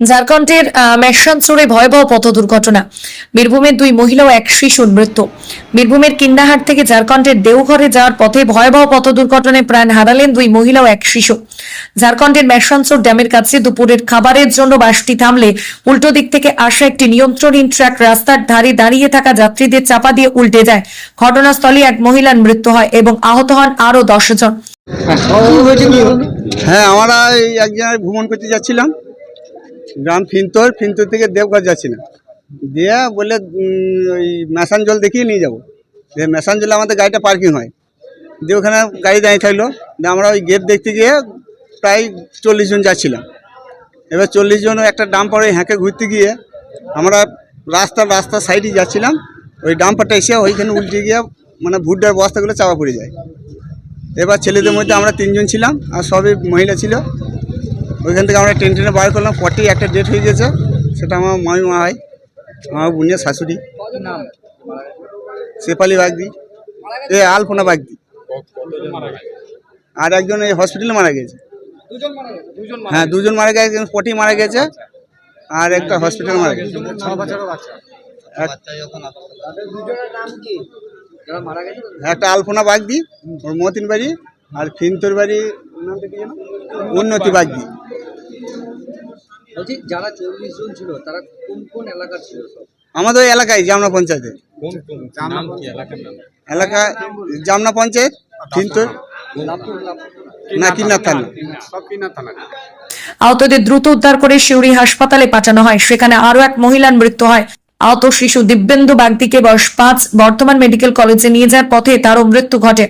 ঝাড়খণ্ডের আহ, মেশানচুরে ভয়াবহ পথ দুর্ঘটনা। বীরভূমের দুই মহিলা ও এক শিশুর মৃত্যু। বীরভূমের কিন্নাহাট থেকে ঝাড়খণ্ডের দেওঘরে যাওয়ার পথে ভয়াবহ পথ দুর্ঘটনায় প্রাণ হারালেন দুই মহিলা ও এক শিশু। ঝাড়খণ্ডের মেশানচুর ড্যামের কাছে দুপুরের খাবারের জন্য বাসটি থামলে উল্টো দিক থেকে আসা একটি নিয়ন্ত্রণহীন ট্রাক রাস্তার ধারে দাঁড়িয়ে থাকা যাত্রীদের চাপা দিয়ে উল্টে যায়। ঘটনাস্থলে এক মহিলার মৃত্যু হয় এবং আহত হন আরও দশ জন। হ্যাঁ আমরা এই এক জায়গায় ভ্রমণ করতে যাচ্ছিলাম। গ্রাম ফিনতর ফিনতর থেকে দেবঘর যাচ্ছিলাম দিয়ে বললে উম, ওই মেশান জল দেখিয়ে নিয়ে যাব। দিয়ে মেশান জলে আমাদের গাড়িটা পার্কিং হয়। দিয়ে ওখানে গাড়ি দাঁড়িয়ে থাকল। দিয়ে আমরা ওই গেট দেখতে গিয়ে প্রায় চল্লিশ জন যাচ্ছিলাম। এবার চল্লিশ জন একটা ডাম্পারে হ্যাঁকে ঘুরতে গিয়ে আমরা রাস্তার রাস্তার সাইডে যাচ্ছিলাম। ওই ডাম্পারটা এসে ওইখানে উল্টে গিয়ে মানে ভুট্টার বস্তাগুলো চাপা পড়ে যায়। এবার ছেলেদের মধ্যে আমরা তিনজন ছিলাম আর সবই মহিলা ছিল। ওইখান থেকে আমরা ট্রেন ট্রেনে বার করলাম। পটি একটা ডেট হয়ে গেছে। সেটা আমার মামি মা হয়। আমার বোনের শাশুড়ি। শেফালি বাগদি। এ, আলপনা বাগদি। আর একজন এই হসপিটালে মারা গেছে। হ্যাঁ দুজন মারা গেছে পটি মারা গেছে। আর একটা হসপিটাল মারা গেছে। এক- একটা আলপনা বাগদি, ওর মতিন বাড়ি, আর ফিনতর বাড়ি? উন্নতি বাগদি। বলছি যারা চল্লিশ জন ছিল তারা কোন কোন এলাকার ছিল সব? আমাদের ওই এলাকায় জামনা পঞ্চায়েতে। এলাকা জামনা পঞ্চায়েত কিন্তু না কিনা থানা। আহতদের দ্রুত উদ্ধার করে শিউরি হাসপাতালে পাঠানো হয়। সেখানে আরও এক মহিলার মৃত্যু হয়। আহত শিশু দিব্যেন্দু বাগদিকে বয়স পাঁচ বর্তমান মেডিকেল কলেজে নিয়ে যাওয়ার পথে তারও মৃত্যু ঘটে।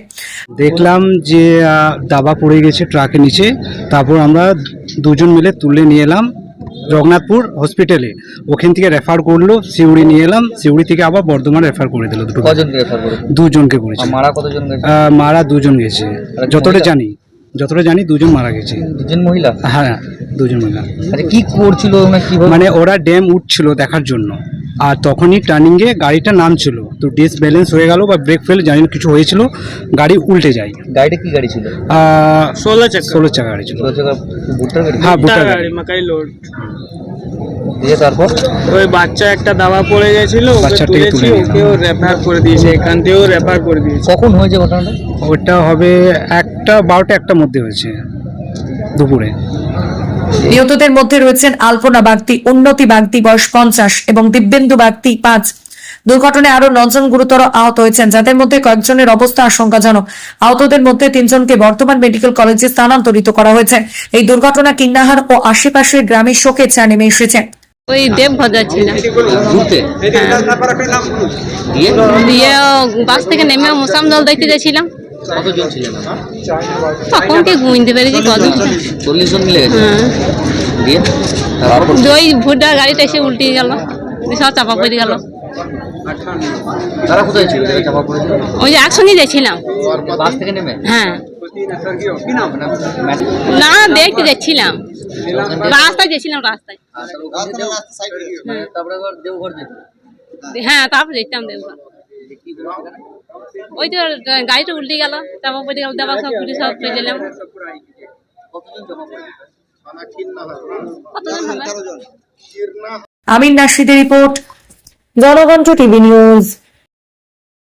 দেখলাম যে দাবা পড়ে গেছে ট্রাকের নিচে। তারপর আমরা দুজন মিলে তুলে নিয়ে এলাম জগন্নাথপুর হসপিটালে ওখান থেকে রেফার করল সিউড়ি নিয়ে এলাম। সিউড়ি থেকে আবার বর্ধমান রেফার করে দিল দুটো কজনকে রেফার করে দুজনকে করেছে। মারা কতজন মারা দুজন গেছে। যতটা জানি যতটা জানি দুজন মারা গেছে। দুজন মহিলা? হ্যাঁ দুজন মহিলা। আচ্ছা কি করছিল মানে ওরা ড্যাম উঠছিল দেখার জন্য। আর তখনই টার্নিংয়ে গাড়িটা নামছিল। তো ডিস ব্যালেন্স হয়ে গেল বা ব্রেক ফেল জানি না কিছু হয়েছিল গাড়ি উল্টে যায়। গাড়িটা কি গাড়ি ছিল? ষোলো চাকা। ষোলো চাকা গাড়ি ছিল। হ্যাঁ ভুট্টা গাড়ি। মাকাই লোড দিয়ে তারপর? ওই বাচ্চা একটা দাবা পড়ে গেছিল ওকে বাচ্চাটাকে তুলেছি তুলে ওকেও রেফার করে দিয়েছে এখান থেকেও রেফার করে দিয়েছে। কখন হয়েছে ঘটনাটা? ওটা হবে একটা বারোটা একটার মধ্যে হয়েছে দুপুরে। নিহতদের মধ্যে রয়েছেন আলপনা বাগদি উন্নতি বাগদি বয়স পঞ্চাশ এবং দিব্যেন্দু বাগদি পাঁচ। দুর্ঘটনায় আরও নজন গুরুতর আহত হয়েছেন যাদের মধ্যে কয়েকজনের অবস্থা আশঙ্কাজনক। আহতদের মধ্যে তিনজনকে বর্তমান মেডিকেল কলেজে স্থানান্তরিত করা হয়েছে। এই দুর্ঘটনা কিন্নাহার ও আশেপাশের গ্রামে শোকের চা নেমে এসেছে। ওই যাচ্ছিলাম ঘুরতে? দিয়ে দিয়ে বাস থেকে নেমে মোসাম জল দেখতে যাচ্ছিলাম কতজন ছিলেন তখন কি ঘুমতে পেরেছি কত চল্লিশ জন। মিলে গেছে? হ্যাঁ। দিয়ে ওই গাড়িটা এসে উল্টে গেল সব চাপা পড়ে গেল। তারা কোথায় ছিল চাপা পড়েছিল? ওই যে একসঙ্গে যাচ্ছিলাম। বাস থেকে নেমে? হ্যাঁ। না দেখতে যাচ্ছিলাম। রাস্তায় যাচ্ছিলাম রাস্তায়। হ্যাঁ তারপর দেবঘর? ওই তো গাড়িটা উল্টে গেল, তারপর পড়ে গেল দেওয়া সব পুলিশ সব পেয়ে দিলাম আমিন নাশিদের রিপোর্ট, জনগণ টিভি নিউজ।